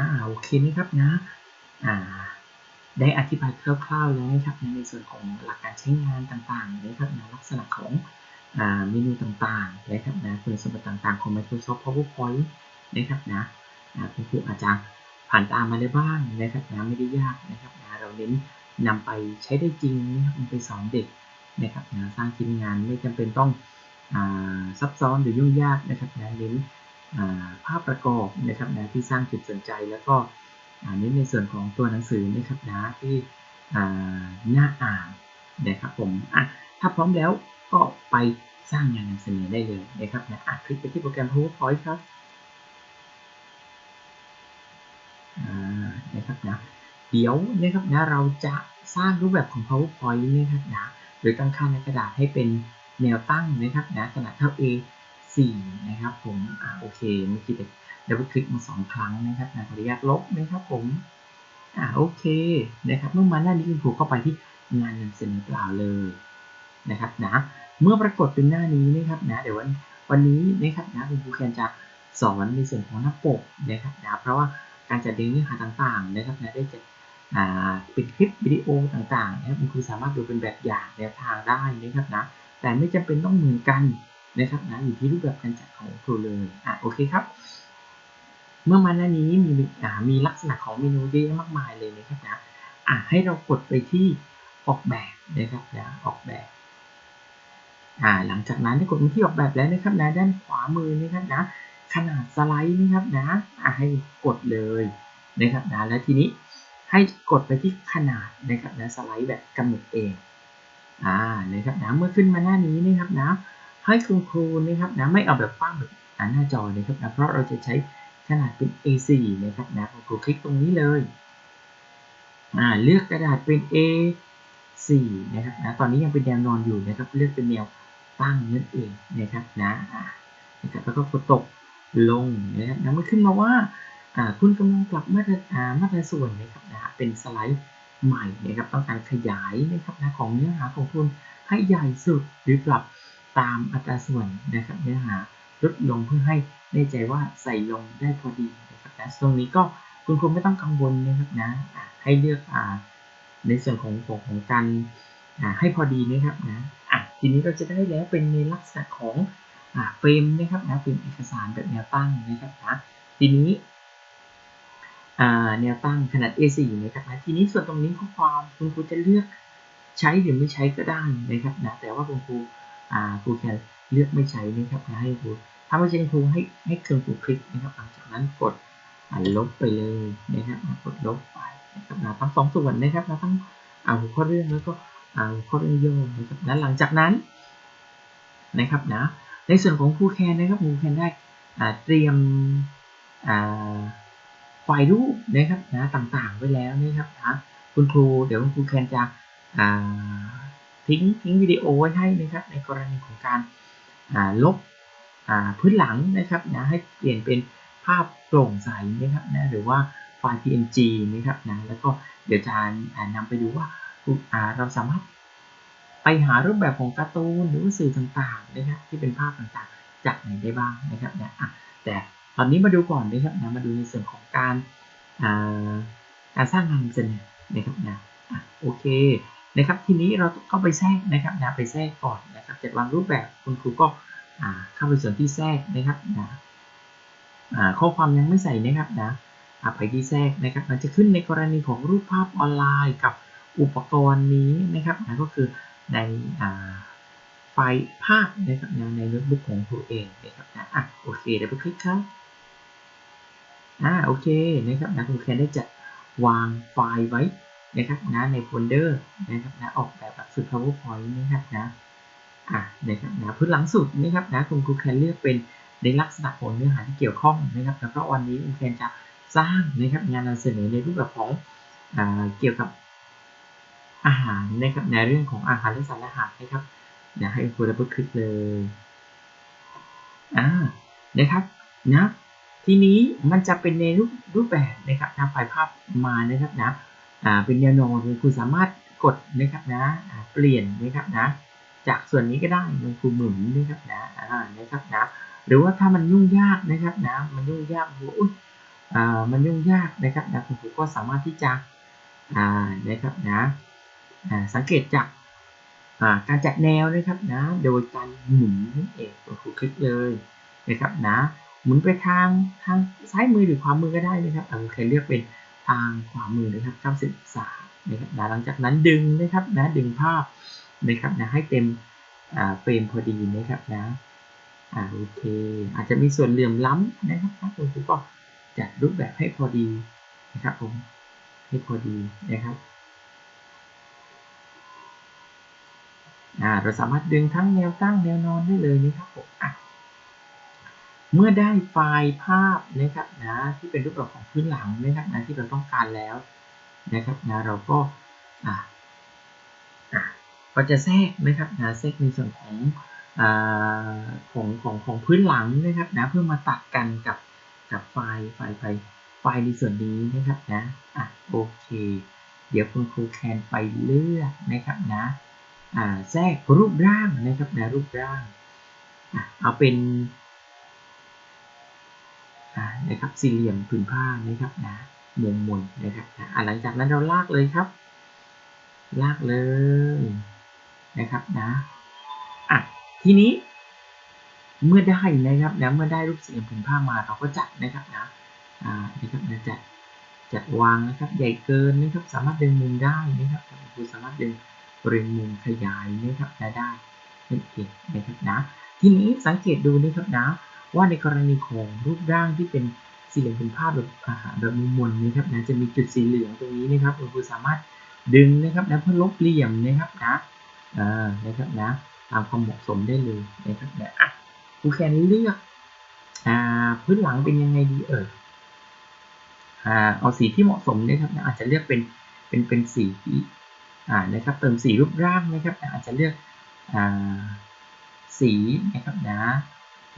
าโอเคนะครับนะอ่าได้อธิบายคร่าวๆแล้วนะครับในส่วนของหลักการใช้งานต่างๆนะครับนะลักษณะของอเมนูต่างๆนะครับนะคุณสมบัติต่างๆของ Microsoft PowerPoint นะครับนะคุณครูอาจจะผ่านตามมาได้บ้างนะครับนะไม่ได้ยากนะครับนะเราเน้นนำไปใช้ได้จริงนะครับไปสอนเด็กนะครับนะสร้างทีมงานไม่จำเป็นต้องอซับซ้อนหรือยุ่งยากนะครับนะเน้น ภาพประกอบนะครับนะที่สร้างจุดสนใจแล้วก็เน้นในส่วนของตัวหนังสือนะครับนะที่น่าอ่านนะครับผมอะถ้าพร้อมแล้วก็ไปสร้างงานนำเสนอได้เลยนะครับนะอะคลิกไปที่โปรแกรม PowerPoint ครับนะครับนะเดี๋ยวนะครับนะเราจะสร้างรูปแบบของ PowerPoint นะครับนะโดยตั้งค่าในกระดาษให้เป็นแนวตั้งนะครับนะขนาดเท่า A 4 นะครับผมอ่าโอเคเมื่อกี้เด็กดับเบิลคลิกมาสองครั้งนะครับนะขออนุญาตลบนะครับผมอ่าโอเคนะครับเมื่อมาหน้านี้คุณครูก็ไปที่งานนำเสนอเปล่าเลยนะครับนะเมื่อปรากฏเป็นหน้านี้นะครับนะเดี๋ยววันวันนี้นะครับนะคุณครูแคนจะสอนในส่วนของหน้าปกนะครับนะเพราะว่าการจัดเรียงเนื้อหาต่างๆนะครับนะได้จัดเป็นคลิปวิดีโอต่างๆนะครับคุณครูสามารถดูเป็นแบบอย่างแนวทางได้นะครับนะแต่ไม่จำเป็นต้องเหมือนกัน นะครับนะอยู่ที่รูปแบบการจัดของครูเลยอะโอเคครับ เมื่อมาหน้านี้มีมีลักษณะของเมนูเยอะแยะมากมายเลยนะครับนะอะให้เรากดไปที่ออกแบบนะครับนะออกแบบอ่าหลังจากนั้นได้กดมาที่ออกแบบแล้วนะครับนะด้านขวามือนะครับนะ ขนาดสไลด์นะครับนะอ่าให้กดเลยนะครับนะแล้วทีนี้ให้กดไปที่ขนาดนะครับนะสไลด์แบบกำหนดเองอ่านะครับนะเมื่อขึ้นมาหน้านี้นะครับนะ ให้คุณครูนะครับนะไม่เอาแบบกว้างแบบหน้าจอเลยครับนะเพราะเราจะใช้ขนาดเป็น A4 นะครับนะคุณครูคลิกตรงนี้เลยอ่าเลือกกระดาษเป็น A4 นะครับนะตอนนี้ยังเป็นแนวนอนอยู่นะครับ เลือกเป็นแนวตั้งนั่นเองนะครับนะนะครับแล้วก็กดตกลงนะครับนะมันขึ้นมาว่าคุณกำลังปรับมาตรมาตรส่วนนะครับนะเป็นสไลด์ใหม่นะครับต้องการขยายนะครับนะของเนื้อหาของคุณให้ใหญ่สุดหรือปรับ ตามอัตราส่วนนะครับเนื้อหาลดลงเพื่อให้แน่ใจว่าใส่ลงได้พอดีนะครับนะตรงนี้ก็คุณครูไม่ต้องกังวลนะครับนะให้เลือกในส่วนของของของการให้พอดีนะครับนะอะทีนี้เราจะได้แล้วเป็นในลักษณะของเฟรมนะครับนะเป็นเอกสารแบบแนวตั้งนะครับนะทีนี้แนวตั้งขนาด A4 นะครับนะทีนี้ส่วนตรงนี้ข้อความคุณครูจะเลือกใช้หรือไม่ใช้ก็ได้นะครับนะแต่ว่าคุณครู ครูแค่เลือกไม่ใช้นะครับนะให้ครูถ้าไม่ใช่ครูให้ให้เครื่องครูคลิกนะครับหลังจากนั้นกดลบไปเลยนะครับกดลบไปนะครับทั้งสองส่วนนะครับทั้งหัวข้อเรื่องแล้วก็หัวข้อเรื่องย่อนะครับนะหลังจากนั้นนะครับนะในส่วนของคูแคนนะครับคูแคนได้เตรียมไฟล์รูปนะครับนะต่างๆไว้แล้วนะครับนะคุณครูเดี๋ยวคุณครูแคนจะ ทิ้งทิ้งวิดีโอไว้ให้นะครับ ในกรณีของการลบพื้นหลังนะครับนะให้เปลี่ยนเป็นภาพโปร่งใสนะครับนะหรือว่าไฟล์ PNG นะครับนะแล้วก็เดี๋ยวจะนำไปดูว่าเราสามารถไปหารูปแบบของการ์ตูนหรือสื่อต่างๆนะครับที่เป็นภาพต่างๆ จากไหนได้บ้างนะครับนะแต่ตอนนี้มาดูก่อนนะครับนะมาดูในส่วนของการการสร้างงานเสนอนะครับนะโอเค นะครับ ทีนี้เราเข้าไปแทรกนะครับนะไปแทรกก่อนนะครับจัดวางรูปแบบคุณครูก็เข้าไปส่วนที่แทรกนะครับนะข้อความยังไม่ใส่นะครับนะไปที่แทรกนะครับมันจะขึ้นในกรณีของรูปภาพออนไลน์กับอุปกรณ์นี้นะครับนะก็คือในไฟล์ภาพนะครับในโน้ตบุ๊กของตัวเองนะครับนะอะโอเคเดี๋ยวไปคลิกครับอ่าโอเคนะครับนะคุณแคนได้จัดวางไฟล์ไว้ นะครับนะในโฟลเดอร์นะครับนะออกแบบแบบสุด powerpoint นะครับนะอะนะครับนะพื้นหลังสุดนะครับนะคุณครูแคนเลือกเป็นในลักษณะของเนื้อหาที่เกี่ยวข้องนะครับแล้วก็วันนี้คุณแคนจะสร้างนะครับงานนำเสนอในรูปแบบของอ่าเกี่ยวกับอาหารนะครับในเรื่องของอาหารและสารอาหารนะครับนะให้คุณดับเบิลคลิกเลยอ่านะครับนะทีนี้มันจะเป็นในรูปรูปแบบนะครับนำไฟล์ภาพมานะครับนะ เป็นแนวนอนคุณสามารถกดนะครับนะเปลี่ยนนะครับนะจากส่วนนี้ก็ได้มันคือหมุนนะครับนะอ่านะครับนะหรือว่าถ้ามันยุ่งยากนะครับนะมันยุ่งยากโอ้ยอ่ามันยุ่งยากนะครับนะคุณครูก็สามารถที่จะอ่านะครับนะอ่าสังเกตจากอ่าการจัดแนวนะครับนะโดยการหมุนนั่นเองคุณครูคลิกเลยนะครับนะหมุนไปทางทางซ้ายมือหรือขวามือก็ได้นะครับอ่าคุณเคเลือกเป็น ทางขวามือนะครับ90องศานะครับนะหลังจากนั้นดึงนะครับนะดึงภาพนะครับนะให้เต็มเฟรมพอดีนะครับนะอ่าโอเค อาจจะมีส่วนเหลื่อมล้ำนะครับนะคุณครูก็จัดรูปแบบให้พอดีนะครับผมให้พอดีนะครับอ่าเราสามารถดึงทั้งแนวตั้งแนวนอนได้เลยนะครับผมอะ เมื่อได้ไฟล์ภาพนะครับนะที่เป็นรูปแบบของพื้นหลังนะครับนะที่เราต้องการแล้วนะครับนะเราก็อ่าอะก็จะแทรกนะครับนะแทรกในส่วนของอ่าของของของพื้นหลังนะครับนะเพื่อมาตัดกันกับกับไฟล์ไฟล์ไฟล์ไฟล์ในส่วนนี้นะครับนะอะโอเค เดี๋ยวคุณครูแคนไปเลือกนะครับนะอ่าแทรกรูปร่างนะครับนะรูปร่างอะเอาเป็น นะครับสี่เหลี่ยมผืนผ้านะครับนะมุมมนนะครับนะหลังจากนั้นเราลากเลยครับ ลากเลยนะครับนะอะทีนี้ เมื่อได้นะครับนะเมื่อได้รูปสี่เหลี่ยมผืนผ้ามาเราก็จัดนะครับนะอ่านะครับนะจัดจัดวางนะครับใหญ่เกินนะครับสามารถดึงมุมได้นะครับคุณสามารถดึงบริเวณมุมขยายนะครับได้นั่นเองนะครับนะทีนี้สังเกตดูนะครับนะ ว่าในกรณีของรูปร่างที่เป็นสี่เหลี่ยมผืนผ้าแบบอ่าแบบมุมมนนะครับนะจะมีจุดสีเหลืองตรงนี้นะครับคุณครูสามารถดึงนะครับนะเพื่อลบเหลี่ยมนะครับนะอ่านะครับนะตามความเหมาะสมได้เลยนะครับนะอะครูแคนเลือกอ่าพื้นหลังเป็นยังไงดีเอ่ยอ่าเอาสีที่เหมาะสมนะครับนะอาจจะเลือกเป็นเป็นเป็นสีอ่านะครับเติมสีรูปร่างนะครับนะอาจจะเลือกอ่าสีนะครับนะ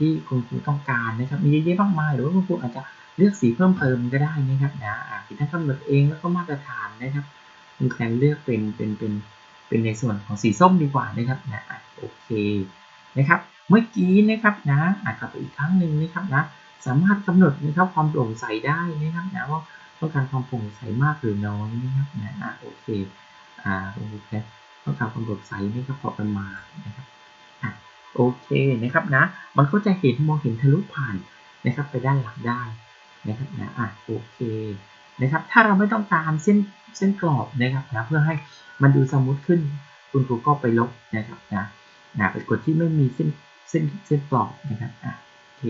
ที่คุณครูต้องการนะครับ มีเยอะแยะมากมายหรือว่าคุณครูอาจจะเลือกสีเพิ่มเติมก็ได้นะครับนะอ่าที่ท่านกำหนดเองแล้วก็มาตรฐานนะครับคุณแคนเลือกเป็นเป็นเป็นเป็นในส่วนของสีส้มดีกว่านะครับนะโอเคนะครับ เมื่อกี้นะครับนะอ่านกลับไปอีกครั้งหนึ่งนะครับนะสามารถกำหนดนะครับความโปร่งใสได้นะครับนะว่าต้องการความโปร่งใสมากหรือน้อยนะครับนะโอเคอ่าโอเคต้องการความโปร่งใสนะครับพอประมาณนะครับ โอเคนะครับนะ มันก็จะเห็นมองเห็นทะลุผ่านนะครับไปด้านหลังได้นะครับนะอะโอเคนะครับถ้าเราไม่ต้องการเส้นเส้นกรอบนะครับนะเพื่อให้มันดูสมูทขึ้น คุณครูก็ไปลบนะครับนะนะไปกดที่ไม่มีเส้นเส้นเส้นกรอบนะครับอะโอเค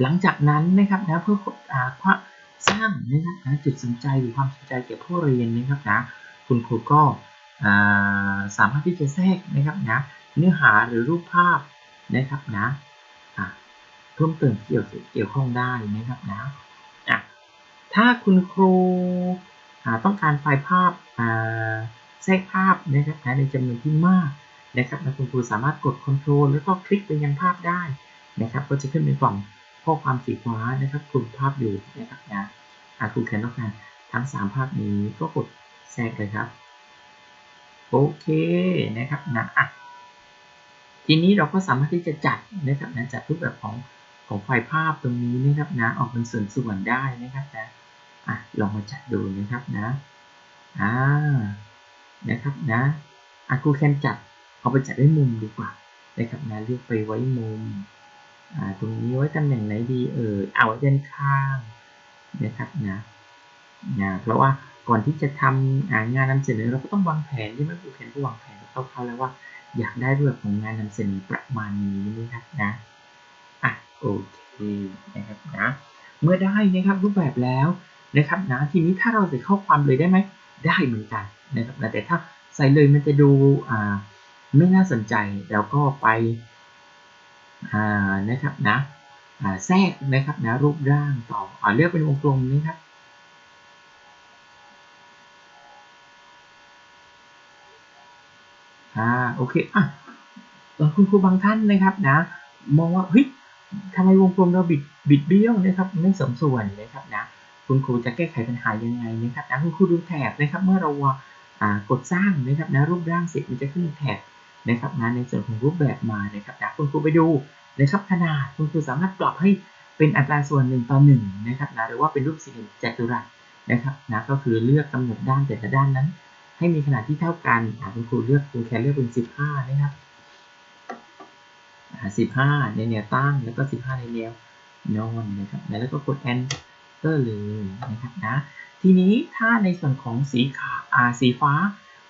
หลังจากนั้นนะครับนะเพื่ออ่าสร้างนะครับนะจุดสนใจหรือความสนใจเกี่ยวกับผู้เรียนนะครับนะคุณครูก็อ่าสามารถที่จะแทรกนะครับนะ เนื้อหาหรือรูปภาพนะครับนะเพิ่มเติมเกี่ยวเกี่ยวข้องได้นะครับนะถ้าคุณครูต้องการไฟล์ภาพแทรกภาพนะครับในจำนวนที่มากนะครับนะคุณครูสามารถกด Ctrl แล้วก็คลิกไปยังภาพได้นะครับ ก็จะขึ้นเป็นกล่องข้อความสีฟ้านะครับคลุมภาพอยู่นะครับนะหากคุณแคนต้องการทั้ง 3 ภาพนี้ก็กดแทรกเลยครับ โอเคนะครับนะอะ ทีนี้เราก็สามารถที่จะจัดนะครับนะจัดรูปแบบของของไฟล์ภาพตรงนี้นะครับนะออกเป็นส่วนๆได้นะครับนะอะลองมาจัดดูนะครับนะอ่านะครับนะอะครูแคนจัดเอาไปจัดไว้มุมดีกว่านะครับนะเลือกไปไว้มุมอ่าตรงนี้ไว้ตำแหน่งไหนดีเออเอาไว้ด้านข้างนะครับนะนะเพราะว่าก่อนที่จะทำงานนำเสนอเราก็ต้องวางแผนใช่ไหมครูแคนก็วางแผนคร่าวๆแล้วว่า อยากได้รูปแบบของงานนำเสนอประมาณนี้นะครับนะอะโอเคนะครับนะเมื่อได้นะครับรูปแบบแล้วนะครับนะทีนี้ถ้าเราใส่ข้อความเลยได้ไหมได้เหมือนกันนะครับแต่ถ้าใส่เลยมันจะดูอ่าไม่น่าสนใจแล้วก็ไปอ่านะครับนะอ่าแทรกนะครับนะรูปร่างต่ออ่าเลือกเป็นวงกลมนะครับ อ่าโอเคอะคุณครูบางท่านนะครับนะ มองว่าเฮ้ยทำไมวงกลมเราบิดบิดเบี้ยวนะครับไม่สมส่วนนะครับนะคุณครูจะแก้ไขปัญหายังไงนะครับนะคุณครูดูแถบนะครับ เมื่อเรากดสร้างนะครับนะรูปร่างเสร็จมันจะขึ้นแถบนะครับนะในส่วนของรูปแบบมานะครับนะคุณครูไปดูนะครับขนาดคุณครูสามารถปรับให้เป็นอัตราส่วน1ต่อ1นะครับนะหรือว่าเป็นรูปสี่เหลี่ยมจัตุรัสนะครับนะก็คือเลือกกำหนดด้านแต่ละด้านนั้น ให้มีขนาดที่เท่ากันอาคุณครูเลือกคุณแคนเลือกเป็น 15 นะครับ15 ในแนวตั้งแล้วก็ 15 ในแนวนอนนะครับ แล้วก็กด enter เลยนะครับนะ ทีนี้ถ้าในส่วนของสีขาอ่าสีฟ้า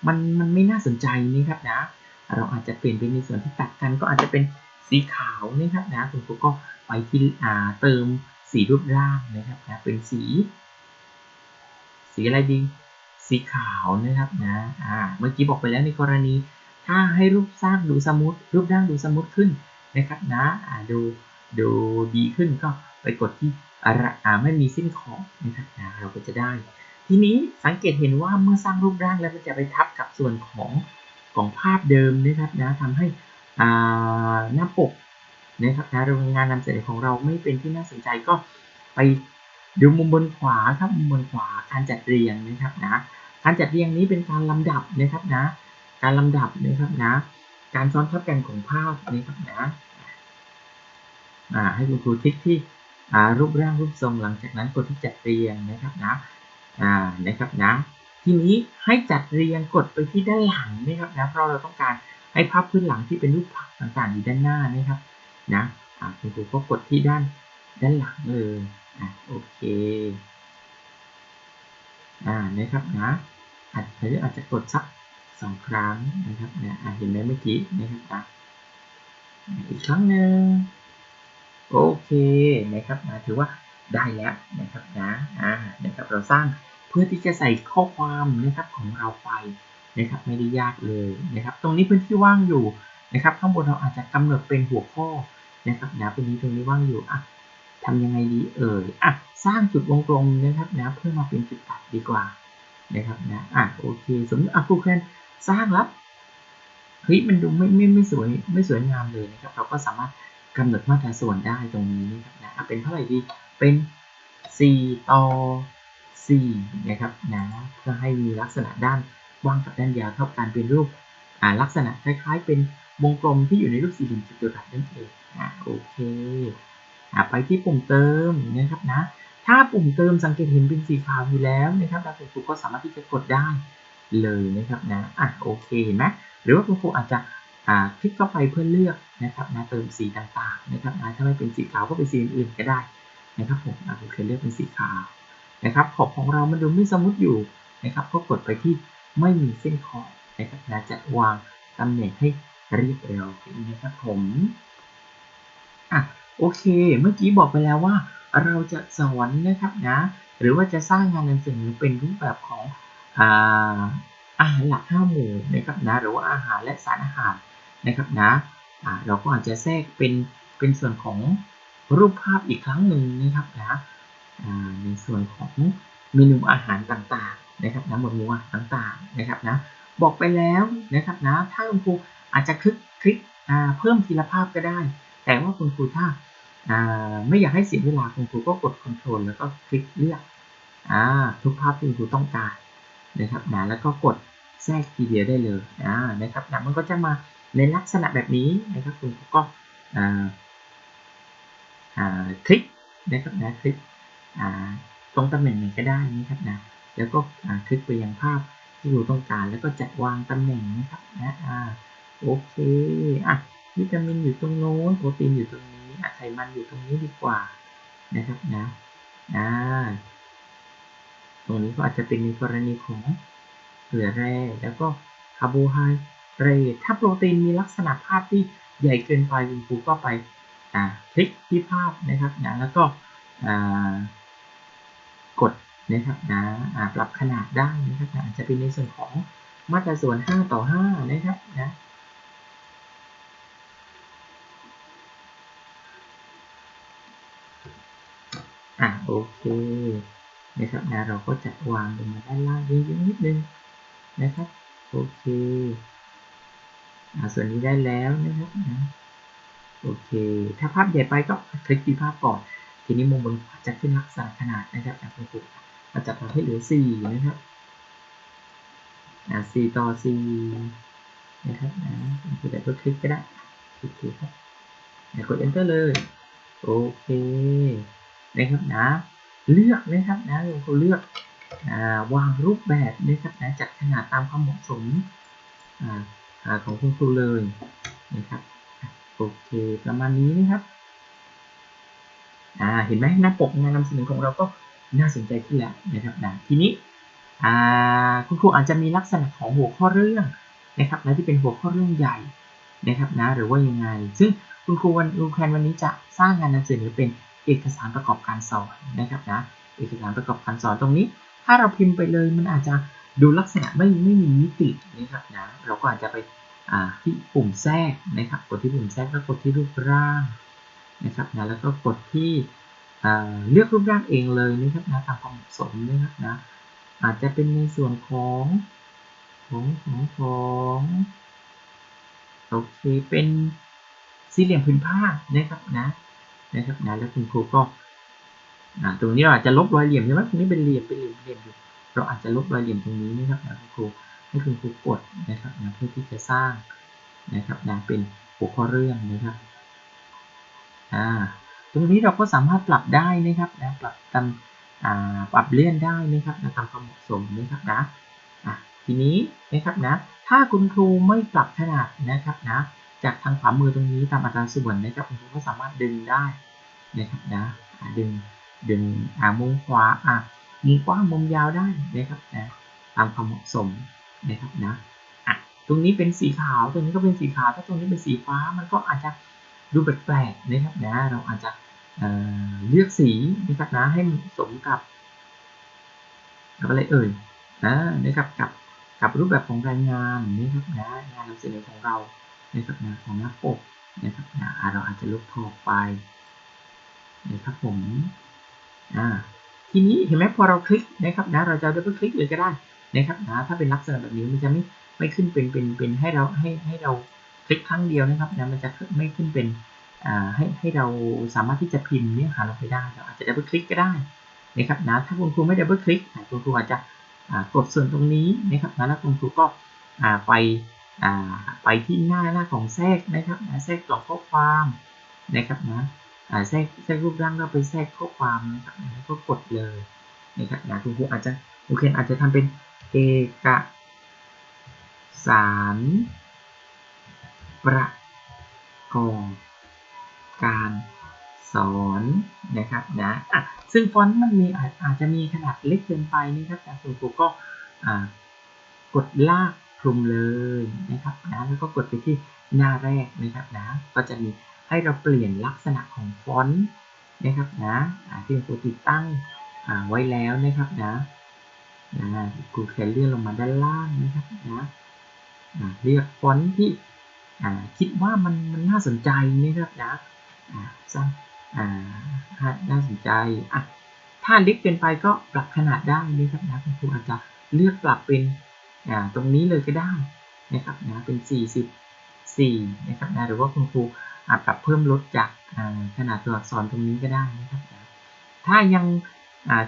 มันมันไม่น่าสนใจนะครับนะ เราอาจจะเปลี่ยนเป็นในส่วนที่ตัดกันก็อาจจะเป็นสีขาวนะครับนะคุณครูก็ไปที่อ่าเติมสีรูปร่างนะครับนะเป็นสี สีอะไรดี สีขาวนะครับนะอ่าเมื่อกี้บอกไปแล้วในกรณี ถ้าให้รูปสร้างดูสมูทรูปร่างดูสมูทขึ้นนะครับนะอ่าดูดูดีขึ้นก็ไปกดที่อ่าไม่มีสิ้นขอบนะครับนะเราก็จะได้ ทีนี้สังเกตเห็นว่าเมื่อสร้างรูปร่างแล้วมันจะไปทับกับส่วนของของภาพเดิมนะครับนะทำให้อ่าหน้าปกนะครับนะโรงงานนำเสนอของเราไม่เป็นที่น่าสนใจก็ไป ดูมุมบนขวาครับมุมบนขวาการจัดเรียงนะครับนะการจัดเรียงนี้เป็นการลำดับนะครับนะ การลำดับนะครับนะ การซ้อนทับกันของภาพนะครับนะให้คุณครูคลิกที่รูปร่างรูปทรงหลังจากนั้นกดที่จัดเรียงนะครับนะนะครับนะ ทีนี้ให้จัดเรียงกดไปที่ด้านหลังนะครับนะเพราะเราต้องการให้ภาพพื้นหลังที่เป็นรูปผักต่างๆอยู่ด้านหน้านะครับนะคุณครูก็กดที่ด้านด้านหลังเลย โอเค อ่านะครับนะอาจจะอาจจะกดสักสองครั้งนะครับเนะอ่าเห็นไหมเมื่อกี้นะครับนะอีกครั้งหนึ่งโอเคนะครับนะถือว่าได้แล้วนะครับนะอ่านะครับเราสร้างเพื่อที่จะใส่ข้อความนะครับของเราไปนะครับไม่ได้ยากเลยนะครับ ตรงนี้พื้นที่ว่างอยู่นะครับ ข้างบนเราอาจจะกำหนดเป็นหัวข้อนะครับนะพื้นที่ตรงนี้ว่างอยู่อะ ทำยังไงดีเอ่ยอะสร้างจุดวงกลมนะครับนะเพื่อมาเป็นจุดตัดดีกว่านะครับนะอะโอเค สมมติอะครูแคนสร้างแล้วเฮ้ยมันดูไม่ไม่ไม่สวยไม่สวยงามเลยนะครับ เราก็สามารถกำหนดมาตราส่วนได้ตรงนี้นะครับนะเป็นเท่าไหร่ดีเป็น 4 ต่อ 4 นะครับนะเพื่อให้มีลักษณะด้านกว้างกับด้านยาวเท่ากันเป็นรูปอ่าลักษณะคล้ายๆ เป็นวงกลมที่อยู่ในรูปสี่เหลี่ยมจัตุรัสนั่นเองอ่าโอเค ไปที่ปุ่มเติมนะครับนะ ถ้าปุ่มเติมสังเกตเห็นเป็นสีขาวอยู่แล้วนะครับแล้วคุณครูก็สามารถที่จะกดได้เลยนะครับนะ อะโอเคเห็นไหมหรือว่าคุณครูอาจจะอ่าคลิกเข้าไปเพื่อเลือกนะครับนะเติมสีต่างๆนะครับนะถ้าไม่เป็นสีขาวก็เป็นสีอื่นๆก็ได้นะครับผมอะผมเคยเลือกเป็นสีขาวนะครับขอบของเรามันดูไม่สมมติอยู่นะครับก็กดไปที่ไม่มีเส้นขอบนะครับนะจะวางตำแหน่งให้เรียบร้อยนะครับผมอะ โอเค เมื่อกี้บอกไปแล้วว่าเราจะสอนนะครับนะ หรือว่าจะสร้างงานนำเสนอเป็นรูปแบบของอาอาหารหลักห้าหมู่นะครับนะ หรือว่าอาหารและสารอาหารนะครับนะะเราก็อาจจะแทรกเป็นเป็นส่วนของรูปภาพอีกครั้งหนึ่งนะครับนะในส่วนของเมนูอาหารต่างๆนะครับนะหมวดหมู่ต่างๆนะครับนะบอกไปแล้วนะครับนะถ้าคุณครูอาจจะคลิกคลิกเพิ่มทีละภาพก็ได้ แต่ว่าคุณครูถ้า ไม่อยากให้เสียเวลาคุณครูก็กด Ctrl แล้วก็คลิกเลือกทุกภาพที่คุณครูต้องการนะครับนะแล้วก็กดแทรกทีเดียวได้เลยนะครับนะมันก็จะมาในลักษณะแบบนี้นะครับคุณครูก็คลิกนะครับนะคลิกตรงตำแหน่งไหนก็ได้นะครับนะแล้วก็คลิกไปยังภาพที่เราต้องการ แล้วก็จัดวางตำแหน่งนะครับนะโอเคอะวิตามินอยู่ตรงโน้นโปรตีนอยู่ตรงนี้ ไขมันอยู่ตรงนี้ดีกว่านะครับนะอ่าตรงนี้ก็อาจจะเป็นในกรณีของเกลือแร่แล้วก็คาร์โบไฮเดรตถ้าโปรตีนมีลักษณะภาพที่ใหญ่เกินไปคุณครูก็ไปคลิกที่ภาพนะครับนะแล้วก็กดนะครับนะปรับขนาดได้นะครับอาจจะเป็นในส่วนของมาตราส่วน 5 ต่อ 5 นะครับนะ อะโอเคนะครับนะเราก็จะวางลงมาด้านล่างเยอะๆนิดนึงนะครับโอเคอ่าส่วนนี้ได้แล้วนะครับนะโอเค ถ้าภาพใหญ่ไปก็คลิกที่ภาพก่อน ทีนี้มุมบนจะขึ้นลักษณะขนาดนะครับจากคุณครูเราจะทำให้เหลือ4นะครับอ่า4ต่อ4นะครับนะคุณครูแต่ก็คลิกก็ได้คลิกครับแล้วกด enter เลยโอเค นะครับนะ เลือกนะครับนะคุณครูเลือกอวางรูปแบบนะครับนะจัดขนาดตามความเหมาะสมออของคุณครูเลยนะครับโอเคประมาณนี้นะครับอ่าเห็นไหมหน้าปกงานนำเสนอของเราก็น่าสนใจขึ้นแล้วนะครับนะทีนี้อ่าคุณครูอาจจะมีลักษณะของหัวข้อเรื่องนะครับนะที่เป็นหัวข้อเรื่องใหญ่นะครับนะหรือว่ายังไง ซึ่งคุณครูวันครูแคนวันนี้จะสร้างงานนำเสนอเป็น เอกสารประกอบการสอนนะครับนะเอกสารประกอบการสอนตรงนี้ ถ้าเราพิมพ์ไปเลยมันอาจจะดูลักษณะไม่ไม่มีมิตินะครับนะเราก็อาจจะไปอ่าที่ปุ่มแทรกนะครับ กดที่ปุ่มแทรกแล้วกดที่รูปร่างนะครับนะแล้วก็กดที่อ่าเลือกรูปร่างเองเลยนะครับนะตามความเหมาะสมนะครับนะอาจจะเป็นในส่วนของของของของโอเคเป็นสี่เหลี่ยมผืนผ้านะครับนะ นะครับนะแล้วคุณครูก็ตรงนี้อาจจะลบรอยเหลี่ยมใช่ไหมตรงนี้เป็นเหลี่ยมเป็นเหลี่ยมเหลี่ยมอยู่เราอาจจะลบรอยเหลี่ยมตรงนี้นะครับนะคุณครูให้คุณครูกดนะครับนะเพื่อที่จะสร้างนะครับนะเป็นหัวข้อเรื่องนะครับอ่าตรงนี้เราก็สามารถปรับได้นะครับนะปรับตามอ่าปรับเลื่อนได้นะครับนะตามความเหมาะสมนะครับนะอะทีนี้นะครับนะถ้าคุณครูไม่ปรับขนาดนะครับนะ จากทางขวามือตรงนี้ตามอัตราส่วนนะครับคุณครูก็สามารถดึงได้นะครับนะดึงดึงอ่ามุมขวาอะมุมกว้างมุมยาวได้นะครับนะตามความเหมาะสมนะครับนะอะตรงนี้เป็นสีขาวตรงนี้ก็เป็นสีขาวถ้าตรงนี้เป็นสีฟ้ามันก็อาจจะดูแปลกๆนะครับนะเราอาจจะเอ่อเลือกสีนะครับนะให้สมกับกับอะไรเอ่ยนะนะครับกับกับรูปแบบของรายงานนะครับนะงานนำเสนอของเรา นะครับนะของหน้าปกนะครับนะเราอาจจะลบพอออกไปนะครับผมอ่าทีนี้เห็นไหมพอเราคลิกนะครับนะเราจะดับเบิลคลิกเลยก็ได้นะครับนะถ้าเป็นลักษณะแบบนี้มันจะไม่ไม่ขึ้นเป็นเป็นเป็นให้เราให้ให้เราคลิกครั้งเดียวนะครับนะมันจะไม่ขึ้นเป็นอ่าให้ให้เราสามารถที่จะพิมพ์เนื้อหาลงไปได้เราอาจจะดับเบิลคลิกก็ได้นะครับนะถ้าคุณครูไม่ดับเบิลคลิกคุณครูอาจจะกดส่วนตรงนี้นะครับนะแล้วคุณครูก็ไป ไปที่หน้าหน้าของแทรกนะครับแทรกกล่องข้อความนะครับนะแทรกแทรกรูปร่างเราไปแทรกข้อความนะครับแล้วก็กดเลยนะครับนะคุณครูอาจจะโอเคอาจจะทำเป็นเอกสารประกอบการสอนนะครับนะอะซึ่งฟอนต์มันมีอาจอาจจะมีขนาดเล็กเกินไปนะครับแต่คุณครูก็กดลาก ลุมเลยนะครับนะแล้วก็กดไปที่หน้าแรกนะครับนะก็จะมีให้เราเปลี่ยนลักษณะของฟอนต์นะครับนะที่ครูติดตั้งไว้แล้วนะครับนะนะครูแค่เลื่อนลงมาด้านล่างนะครับนะเลือกฟอนต์ที่คิดว่ามันมันน่าสนใจนะครับนะสร้างน่าสนใจอะถ้าเล็กเกินไปก็ปรับขนาดได้นะครับนะคุณครูอาจจะเลือกปรับเป็น อ่าตรงนี้เลยก็ได้นะครับนะเป็น 44นะครับนะหรือว่าคุณครูอาจปรับเพิ่มลดจากขนาดตัวอักษรตรงนี้ก็ได้นะครับนะถ้ายัง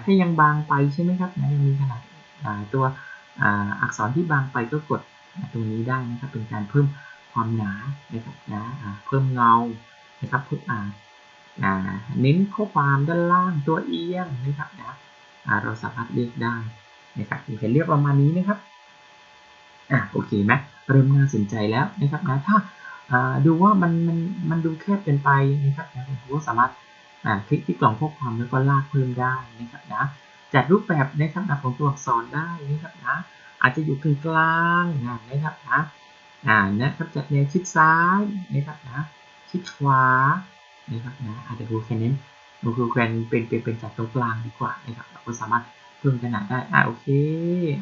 ถ้ายังบางไปใช่ไหมครับนะยังมีขนาดตัวอักษรที่บางไปก็กดตรงนี้ได้นะครับเป็นการเพิ่มความหนานะครับนะเพิ่มเงานะครับเพิ่มเน้นข้อความด้านล่างตัวเอียงนะครับนะเราสามารถเลือกได้นะครับเราจะเลือกประมาณนี้นะครับ อะโอเคไหมเริ่มน่าสนใจแล้วนะครับนะถ้าดูว่ามันมันมันดูแคบเกินไปนะครับนะคุณก็สามารถคลิกที่กล่องข้อความแล้วก็ลากเพิ่มได้นะครับนะจัดรูปแบบนะครับนะของตัวอักษรได้นะครับนะอาจจะอยู่กลางกลางนะครับนะอ่านะครับจัดแนวชิดซ้ายนะครับนะชิดขวานะครับนะอาจจะดูแค่นี้ดูคือแคนเป็นเป็นเป็นจากตรงกลางดีกว่านะครับเราก็สามารถเพิ่มขนาดได้อ่าโอเค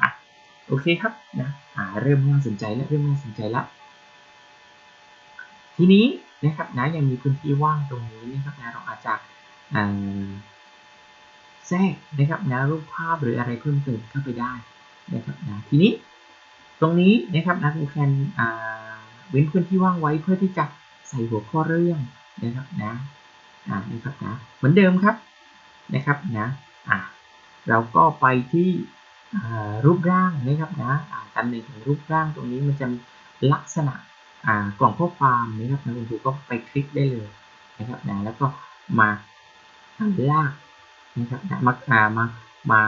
อะ โอเคครับนะอ่าเริ่มน่าสนใจแล้วเริ่มน่าสนใจแล้วทีนี้นะครับนะยังมีพื้นที่ว่างตรงนี้นะครับนะเราอาจจะแทรกนะครับนะรูปภาพหรืออะไรเพิ่มเติมเข้าไปได้นะครับนะทีนี้ตรงนี้นะครับนะครูแคนเว้นพื้นที่ว่างไว้เพื่อที่จะใส่หัวข้อเรื่องนะครับนะอ่านะครับนะเหมือนเดิมครับนะครับนะอ่าเราก็ไปที่ รูปร่างนะครับนะการหนึ่งของรูปร่างตรงนี้มันจะลักษณะกล่องข้อความนะครับนะคุณครูก็ไปคลิกได้เลยนะครับนะแล้วก็มาลากนะครับนะมาามามา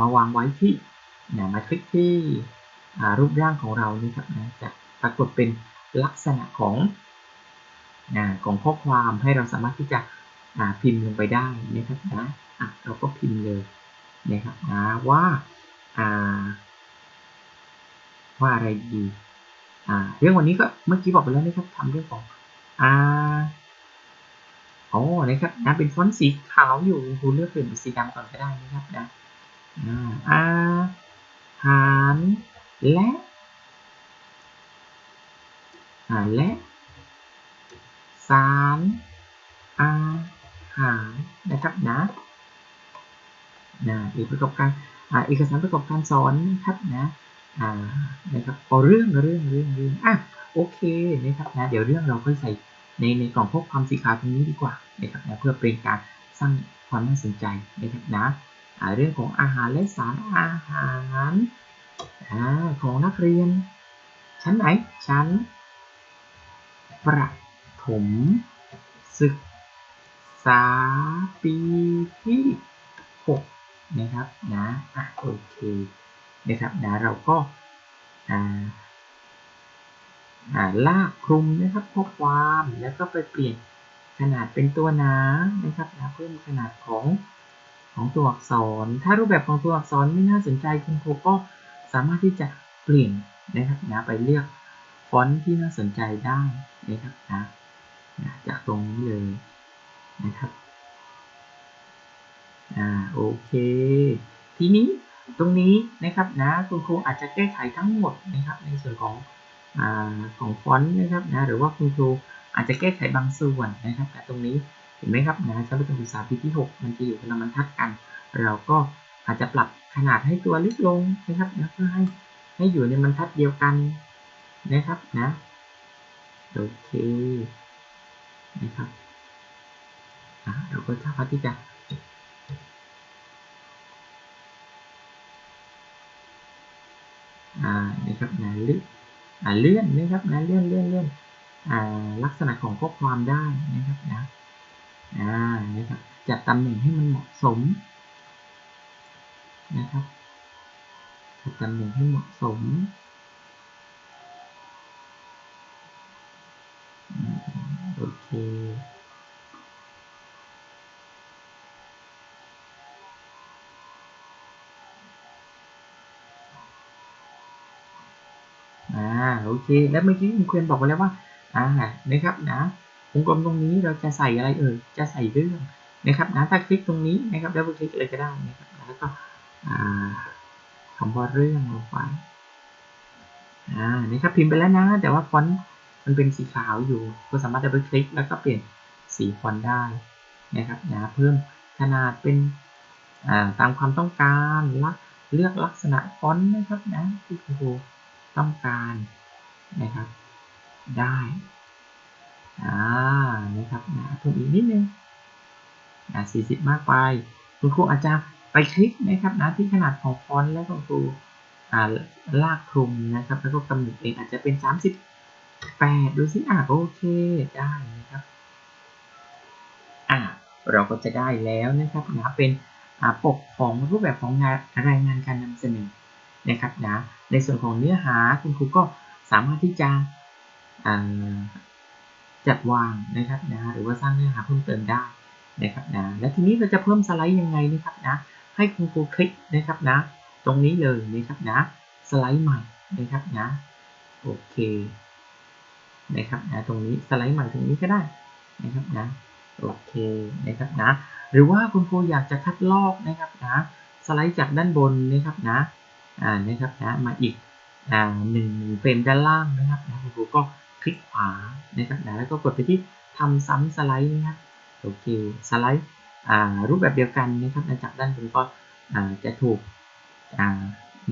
มาวางไว้ที่นะมาคลิกที่รูปร่างของเรานี่ครับนะจะปรากฏเป็นลักษณะของอ่าของข้อความให้เราสามารถที่จะพิมพ์ลงไปได้นะครับนะเราก็พิมพ์เลยนะครับนะว่า ว่าอะไรดีอ่าเรื่องวันนี้ก็เมื่อกี้บอกไปแล้วนะครับทำเรื่องของอ่าอ๋อนะครับนะเป็นฟอนต์สีขาวอยู่คุณเลือกเปลี่ยนเป็นสีดำก่อนก็ได้นะครับนะอ่าอาหารและอ่าและสารอาหารนะครับนะนะเอกประกอบการ เอกสารประกอบการสอนนะครับนะนะครับพอเรื่องเรื่องเรื่องเรื่องอะโอเคนะครับนะเดี๋ยวเรื่องเราค่อยใส่ในในกล่องข้อความสีขาวตรงนี้ดีกว่านะครับนะเพื่อเป็นการสร้างความน่าสนใจนะครับนะเรื่องของอาหารและสารอาหารอของนักเรียน ชั้นไหน ชั้น ประถมศึกษาปีที่ 6 นะครับนะอะโอเคนะครับนะเราก็าลากคลุมนะครับข้อความแล้วก็ไปเปลี่ยนขนาดเป็นตัวหนานะครับนะเพิ่มขนาดของของตัวอักษร ถ้ารูปแบบของตัวอักษรไม่น่าสนใจคุณครูก็สามารถที่จะเปลี่ยนนะครับนะไปเลือกฟอนต์ที่น่าสนใจได้นะครับนะนะจากตรงนี้เลยนะครับ อ่าโอเค ทีนี้ตรงนี้นะครับนะคุณครูอาจจะแก้ไขทั้งหมดนะครับ ในส่วนของอ่าของฟอนต์นะครับนะหรือว่าคุณครูอาจจะแก้ไขบางส่วนนะครับแต่ตรงนี้เห็นไหมครับนะชั้นประถมศึกษาปีที่ 6 มันจะอยู่คนละบรรทัดกัน เราก็อาจจะปรับขนาดให้ตัวเล็กลงนะครับนะเพื่อให้ให้อยู่ในบรรทัดเดียวกันนะครับนะโอเคนะครับอะเราก็สามารถที่จะ นะครับนะเลื่อนเลื่อนนะครับนะเลื่อนเลื่อนเลื่อนลักษณะของข้อความได้นะครับนะอ่านะครับจัดตำแหน่งให้มันเหมาะสมนะครับจัดตำแหน่งให้เหมาะสมอืมโอเค อ่าโอเค แล้วเมื่อกี้คุณเควนบอกไปแล้วว่า อ่า นะครับนะวงกลมตรงนี้เราจะใส่อะไรเอ่ย จะใส่เรื่องนะครับนะถ้าคลิกตรงนี้นะครับดับเบิลคลิกอะไรก็ได้นะครับแล้วก็อ่าคำว่าเรื่องลงไปอ่านะครับพิมพ์ไปแล้วนะ แต่ว่าฟอนต์มันเป็นสีขาวอยู่ก็สามารถดับเบิลคลิกแล้วก็เปลี่ยนสีฟอนต์ได้นะครับนะเพิ่มขนาดเป็นตามความต้องการลักเลือกลักษณะฟอนต์นะครับนะที่คุณครูต้องการ นะครับ ได้อ่านะครับนะเพิ่มอีกนิดนึงอ่า40 มากไป คุณครูอาจจะไปคลิกนะครับนะที่ขนาดของฟอนต์แล้วคุณครูอ่าลากคลุมนะครับ แล้วก็กำหนดเองอาจจะเป็น 38 ดูสิอ่าโอเคได้นะครับอ่าเราก็จะได้แล้วนะครับนะเป็นปกของรูปแบบของงานรายงานการนำเสนอนะครับนะในส่วนของเนื้อหาคุณครูก็ สามารถที่จะจัดวางนะครับนะหรือว่าสร้างเนื้อหาเพิ่มเติมได้นะครับนะและทีนี้เราจะเพิ่มสไลด์ยังไงนะครับนะให้คุณครูคลิกนะครับนะ ตรงนี้เลยนะครับนะสไลด์ใหม่นะครับนะโอเคนะครับนะตรงนี้สไลด์ใหม่ตรงนี้ก็ได้นะครับนะโอเคนะครับนะ หรือว่าคุณครูอยากจะคัดลอกนะครับนะสไลด์จากด้านบนนะครับนะอ่านะครับนะมาอีก หนึ่งเฟรมด้านล่างนะครับนะคุณครูก็คลิกขวานะครับนะแล้วก็กดไปที่ทำซ้ำสไลด์นะครับโอเคสไลด์รูปแบบเดียวกันนะครับนะจากด้านบนก็จะถูก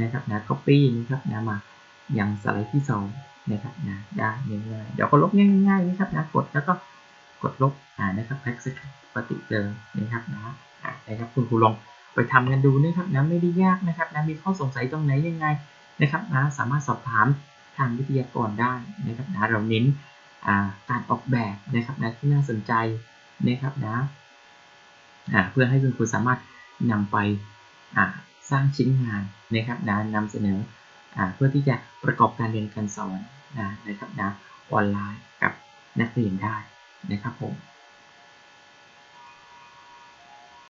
นะครับนะ copy นะครับนะมาอย่างสไลด์ที่สองนะครับนะได้ง่ายเดี๋ยวก็ลบง่ายๆนะครับนะกดแล้วก็กดลบนะครับแพ็กสปกติเดิมนะครับนะนะครับคุณครูลองไปทำกันดูนะครับนะไม่ได้ยากนะครับนะมีข้อสงสัยตรงไหนยังไง นะครับนะสามารถสอบถามทางวิทยากรได้นะครับนะเราเน้นการออกแบบนะครับนะที่น่าสนใจนะครับนะเพื่อให้คุณครูสามารถนำไปสร้างชิ้นงานนะครับนะนำเสนอเพื่อที่จะประกอบการเรียนการสอนนะครับนะออนไลน์กับนักเรียนได้นะครับผม